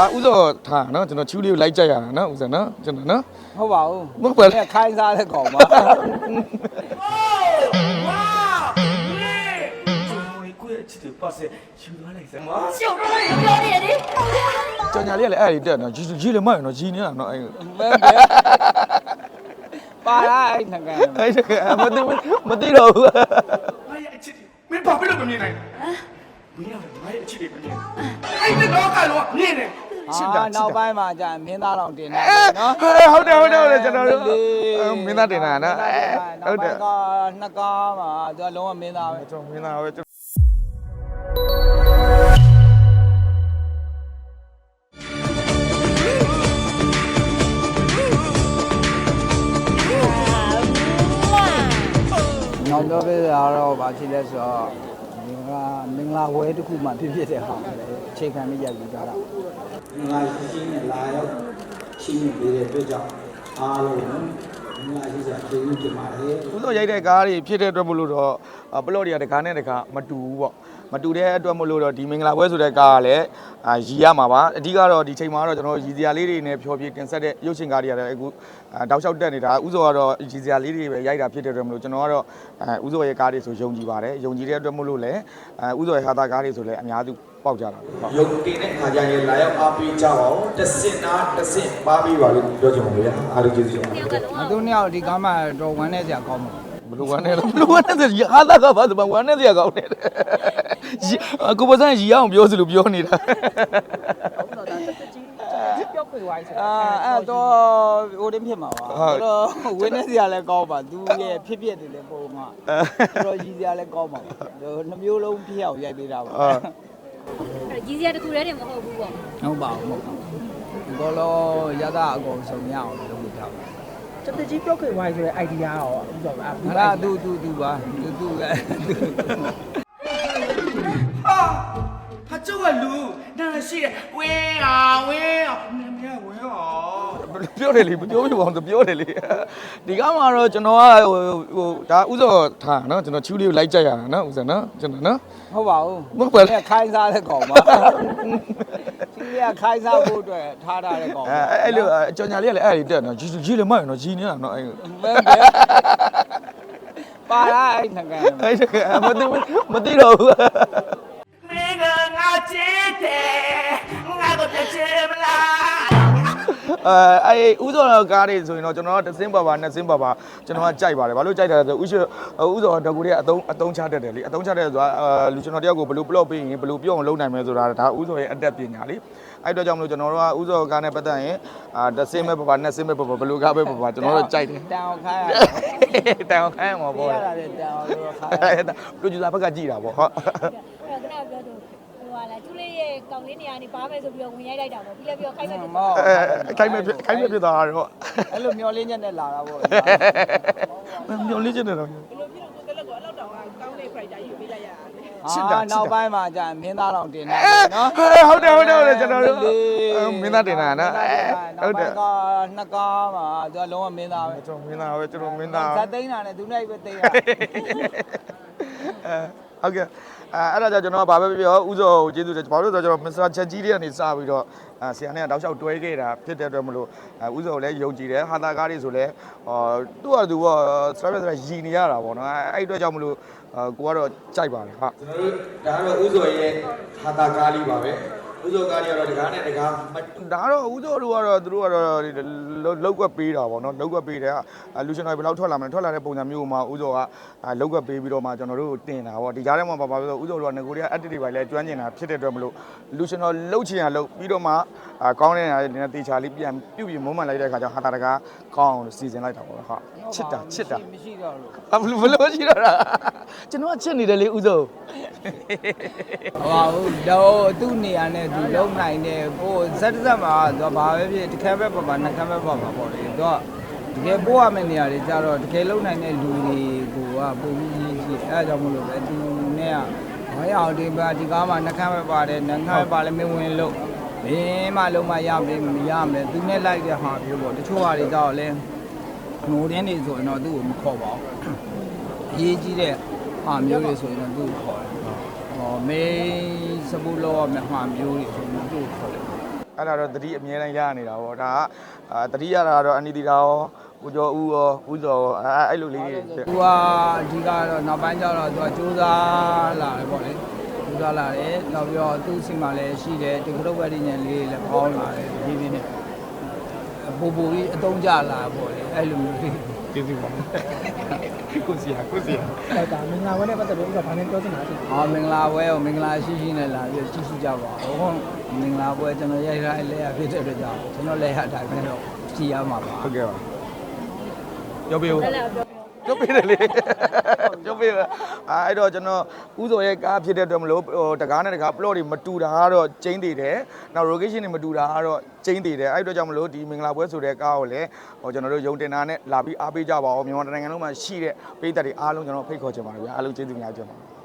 အာဥသောထားနော်ကျွန်တော်ချူလေးကိုလိုက်ကြက်ရတာနော်ဥစားနော်ကျွန်တော်နော်ဟုတ်ပါဘူးမဟုတ်ပါဘူးနဲ့ခိုင်းစားတဲ့ကောင်ပါကိုယ့်ရဲ့ချစ်တွေပတ်ဆက်ယူသွားလိုက်စမ်းပါရှုပ်တော့ပြောနေတယ်ကြောင်ညာလေးကလည်းအဲ့ဒီတက်နော်ဂျီဂျီလည်းမရနော်ဂျီနေတာနော်အဲ့မဲမဲပါလာအဲ့နှကန်အဲ့ဒါမသိမသိတော့ဘူးငါရဲ့အချစ်တွေမင်းဘာဖြစ်လို့မမြင်နိုင်လဲမင်းကငါရဲ့အချစ်တွေမမြင်အဲ့ဒီတော့ကလောမြင်တယ် အာနောက်ပိုင်းမှာကြာမင်းသားတော်တင်တယ်နော်ဟဲ့ဟုတ်တယ်ဟုတ်တယ်ဟုတ်တယ်ကျွန်တော်တို့မင်းသားတင်တာနော်ဟုတ်တယ်ကနှစ်ကားမှာသူကလုံးဝမင်းသားပဲကျွန်တော်မင်းသားပဲကျွန်နောက်ပြောပြတာတော့ဗာဖြစ်လဲဆိုတော့ မင်္ဂလာမင်္ဂလာဝဲတစ်ခုမှဖြစ်ဖြစ်တဲ့ဟာလေအခြေခံပြီးရိုက်ပြီးကြတာငါရှိရှိနဲ့လာရောက်ရှိနေပေးတဲ့အတွက်ကြောင့်အားလုံးငါရှိစရာကျေးဇူးတင်ပါတယ်ဥသောရိုက်တဲ့ကားတွေဖြစ်တဲ့အတွက်မလို့တော့ပလော့တွေကတကားနဲ့တကားမတူဘူးပေါ့ မတူတဲ့အတွက်မလို့တော့ဒီမင်္ဂလာပွဲဆိုတဲ့ကားကလည်းအာရီရမှာပါအဓိကတော့ဒီချိန်မှာတော့ကျွန်တော်ရီစရာလေးတွေနဲ့ဖြောပြတင်ဆက်တဲ့ရုပ်ရှင်ကားတွေရတယ်အခုတောက်လျှောက်တက်နေတာဥသောကတော့ရီစရာလေးတွေပဲရိုက်တာဖြစ်တဲ့အတွက်မလို့ကျွန်တော်ကတော့ဥသောရဲ့ကားတွေဆိုယုံကြည်ပါတယ်ယုံကြည်တဲ့အတွက်မလို့လည်းဥသောရဲ့ဟာတာကားတွေဆိုလည်းအများစုပေါက်ကြတာပေါ့ဟုတ်ရုပ်တင်တဲ့ခါကျရင်လာရောက်အားပေးကြပါဦးတဆင့်နာတဆင့်ပါပေးပါလို့ပြောချင်ပါတယ်အားလုံးကျေးဇူးတင်ပါတယ်အတူနှစ်ယောက်ဒီကားမှာတော့ဝမ်းနေစရာကောင်းမှာ ဘလူဝမ်းနဲ့ဘလူဝမ်းနဲ့ရဟာတာကဘာစပဝမ်းနဲ့စရာကောင်းတယ်ကိုပစံရီအောင်ပြောစလို့ပြောနေတာအာအဲ့တော့ဟိုတင်းဖြစ်မှာပါအဲ့တော့ဝင်းနေစရာလည်းကောင်းပါသူရဲ့ဖြစ်ဖြစ်တွေလည်းပုံမှာအဲ့တော့ရည်စရာလည်းကောင်းပါနှမျိုးလုံးဖြစ်အောင်ရိုက်ပေးတာပါအာကြီးစရာတခုတည်းတည်းမဟုတ်ဘူးပေါ့ဟုတ်ပါဘူးဟုတ်ပါဘူးဒီကောလောရတာအကုန်ဆုံးရအောင် လုပ်လို့ထားပါတတကြီးပြုတ်ခွေဝိုင်းဆိုတဲ့ idea ရောဥစ္စာပါငါလာသူသူသူပါသူသူပဲဟာဟာကျုပ်ကလူနာရှိတယ်ဝင်းအောင်ဝင်းအောင်နာမည်ကဝင်းအောင်ပြောတယ်လေမပြောပြပါဘူးပြောတယ်လေဒီကမှာတော့ကျွန်တော်ကဟိုဟိုဒါဥစောထားနော်ကျွန်တော်ချူလေးကိုလိုက်ကြက်ရတာနော်ဥစောနော်ကျွန်တော်နော် ဟုတ်ပါဘူးမဟုတ်ပါဘူးနဲ့ခိုင်းစားတဲ့ကောင်ပါ ဒီကခိုင်းစားဖို့အတွက်ထားထားတဲ့ကောင်အဲအဲ့လိုကြောင်ညာလေးကလည်းအဲ့ဒီတက်နော်ဂျီဂျီလည်းမရနော်ဂျီနေတာနော်အဲ့မဲမဲပါလာအဲ့နှကန်အဲ့ဒါမသိမသိတော့ဘူး အဲအဲ့ဥစောကားတွေဆိုရင်တော့ကျွန်တော်ကတစ်စင်းပါပါနှစ်စင်းပါပါကျွန်တော်ကကြိုက်ပါတယ်ဘာလို့ကြိုက်တာလဲဆိုဥရှိဥစောတကူတွေကအတုံးအတုံးချတတ်တယ်လေအတုံးချတတ်တယ်ဆိုတာလူကျွန်တော်တယောက်ကိုဘယ်လို plot ပေးရင်ဘယ်လိုပြောအောင်လုပ်နိုင်မလဲဆိုတာဒါဥစောရဲ့အတက်ပညာလေအဲ့တော့ကြောင့်မလို့ကျွန်တော်တို့ကဥစောကားနဲ့ပတ်သက်ရင်အာတစ်စင်းပဲပါပါနှစ်စင်းပဲပါပါဘယ်လိုကားပဲပါပါကျွန်တော်တို့ကြိုက်တယ်တန်အောင်ခိုင်းရတန်အောင်ခိုင်းမှာပေါ်ပေါ့ရတာတန်အောင်လို့ခိုင်းရပရိုဂျူဆာဘက်ကကြည်တာပေါ့ဟုတ်အဲ့တော့ခဏပြောသူ ဟိုဟာလားကျူလေးရဲ့ကောင်းလေးနေရာနေပါမယ်ဆိုပြီးတော့ဝင်ရိုက်လိုက်တာပေါ့ပြီးလည်းပြီးတော့ခိုင်းလိုက်တယ်မောအဲခိုင်းမဲ့ခိုင်းမဲ့ပြတာတော့အဲ့လိုမျောလင်းချက်နဲ့လာတာပေါ့မျောလေးချင်တယ်တော့အာနောက်ပိုင်းမှာကြာမင်းသားတော်တင်တယ်နော်ဟုတ်တယ်ဟုတ်တယ်ဟုတ်တယ်ကျွန်တော်တို့မင်းသားတင်တာနော်ဟုတ်တယ်ကနှစ်ကားမှာသူကလုံးဝမင်းသားပဲကျွန်တော်မင်းသားပဲကျွန်တော်မင်းသားဇက်သိန်းတာနဲ့သူနဲ့ပဲသိန်းရအဲဟုတ်ကဲ့ အဲအဲ့ဒါကြောင့်ကျွန်တော်ကဘာပဲပြောဥစောကိုကျေးဇူးတယ်ဘာလို့လဲဆိုတော့ကျွန်တော်မစ္စတာချက်ကြီးတွေကနေစပြီးတော့အဲဆရာနဲ့တောက်လျှောက်တွဲခဲ့တာဖြစ်တဲ့အတွက်မလို့အဲဥစောကိုလည်းယုံကြည်တယ်ဟာတာကားတွေဆိုလည်းဟောသူ့ဟာသူကစတရက်စရည်နေရတာပေါ့နော်အဲ့အတွက်ကြောင့်မလို့ကိုကတော့ကြိုက်ပါတယ်ဟာကျွန်တော်တို့ဒါကတော့ဥဇော်ရဲ့ဟာတာကားလေးပါပဲ ဥဇော်ကားလေးကတော့တကားနဲ့တကားမဒါတော့ဦးစောတို့ကတော့သူတို့ကတော့လောက်ကွက်ပေးတာပေါ့နော်လောက်ကွက်ပေးတယ်လူရှင်တော်ဘယ်လောက်ထွက်လာမလဲထွက်လာတဲ့ပုံစံမျိုးမှာဦးစောကလောက်ကွက်ပေးပြီးတော့မှကျွန်တော်တို့တင်တာပေါ့ဒီကြားထဲမှာပါပါဆိုဦးစောတို့ကငကိုရီးယား active တွေပါလဲကျွမ်းကျင်တာဖြစ်တဲ့အတွက်မလို့လူရှင်တော်လှုပ်ချင်ရလှုပ်ပြီးတော့မှကောင်းတဲ့နေရာတွေနဲ့တေချာလေးပြန်ပြုတ်ပြီးမုံမှန်လိုက်တဲ့အခါကျတော့ဟာတာတကားကောင်းအောင်စီစဉ်လိုက်တာပေါ့ဟာချစ်တာချစ်တာမရှိတော့လို့အဘလို့ဘလို့ရှိတော့တာကျွန်တော်ကချစ်နေတယ်လေဦးစောဟောဟုတ်တော့သူ့နေရာနဲ့သူလုံနိုင်တယ်ဟိုဇက်ဇက်မှာသူကဘာပဲဖြစ်တစ်ခါပဲပါပါနှစ်ခါပဲပါပါပေါ့လေသူကတကယ်ပို့ရမယ့်နေရာတွေကြတော့တကယ်လုံနိုင်တဲ့လူတွေကိုကပုံပြီးကြီးကြီးအဲဒါကြောင့်မလို့ပဲသူနဲ့ကဘာရအောင်ဒီပါဒီကားမှာနှစ်ခါပဲပါတယ်နှစ်ခါပဲပါလဲမင်းဝင်လို့မင်းမလုံးမရမယ်မရမယ်သူနဲ့လိုက်တဲ့ဟာမျိုးပေါ့တချို့ဟာတွေကြတော့လဲငိုတင်းနေဆိုရင်တော့သူ့ကိုမခေါ်ပါဘူးအရေးကြီးတဲ့ဟာမျိုးတွေဆိုရင်တော့သူ့ကိုခေါ်တယ်ဟော မေးစပူလောမဟာမျိုးတွေဆိုတော့သူ့ခေါ်တယ်အဲအဲ့ဒါတော့တတိအမြဲတမ်းရနေတာပေါ့ဒါကအာတတိရတာကတော့အနိတိတာရောကိုကျော်ဦးရောဦးစောရောအဲ့အဲ့လိုလေးတွေဖြစ်သူကအဓိကတော့နောက်ပိုင်းကျတော့သူကစူးစမ်းလာတယ်ပေါ့လေစူးစမ်းလာတယ်နောက်ပြီးတော့သူ့စီမှာလည်းရှိတယ်ဒီကရုပ်ဝက်ဒီညံလေးတွေလည်းပေါင်းလာတယ်ဒီပြင်းနဲ့ပူပူကြီးအတုံးကြလာပေါ့လေအဲ့လိုမျိုးလေး ကျေးဇူးပါကိုစီယာကိုစီယာအဲ့ဒါမင်္ဂလာဝဲနဲ့ပတ်သက်လို့ဥစ္စာဘာနဲ့ပြောချင်တာလဲအော်မင်္ဂလာပွဲကိုမင်္ဂလာရှိရှိနဲ့လာပြီးကြည့်ရှုကြပါဦးဟုတ်မင်္ဂလာပွဲကျွန်တော်ရိုက်ထားလဲရဖြစ်တဲ့အတွက်ကြောင့်ကျွန်တော်လည်းရတိုင်းပဲတော့ကြည်ရမှာပါဟုတ်ကဲ့ပါပြောပြဦးအဲ့ဒါ ပြောပြောပြောပြတယ်လေပြောပြတယ်အဲ့တော့ကျွန်တော်ဥစောရဲ့ကားဖြစ်တဲ့အတွက်မလို့ဟိုတကားနဲ့တကား plot တွေမတူတာကတော့ကျင်းသေးတယ်နောက် location တွေမတူတာကတော့ကျင်းသေးတယ်အဲ့အတွက်ကြောင့်မလို့ဒီမင်္ဂလာပွဲဆိုတဲ့ကားကိုလည်းဟိုကျွန်တော်တို့ယုံတင်တာနဲ့လာပြီးအားပေးကြပါဦးမြန်မာတိုင်းနိုင်ငံလုံးမှာရှိတဲ့ပြည်သက်တွေအားလုံးကျွန်တော်ဖိတ်ခေါ်ချင်ပါတယ်ဗျာအားလုံးကျေးဇူးများတင်ပါတယ်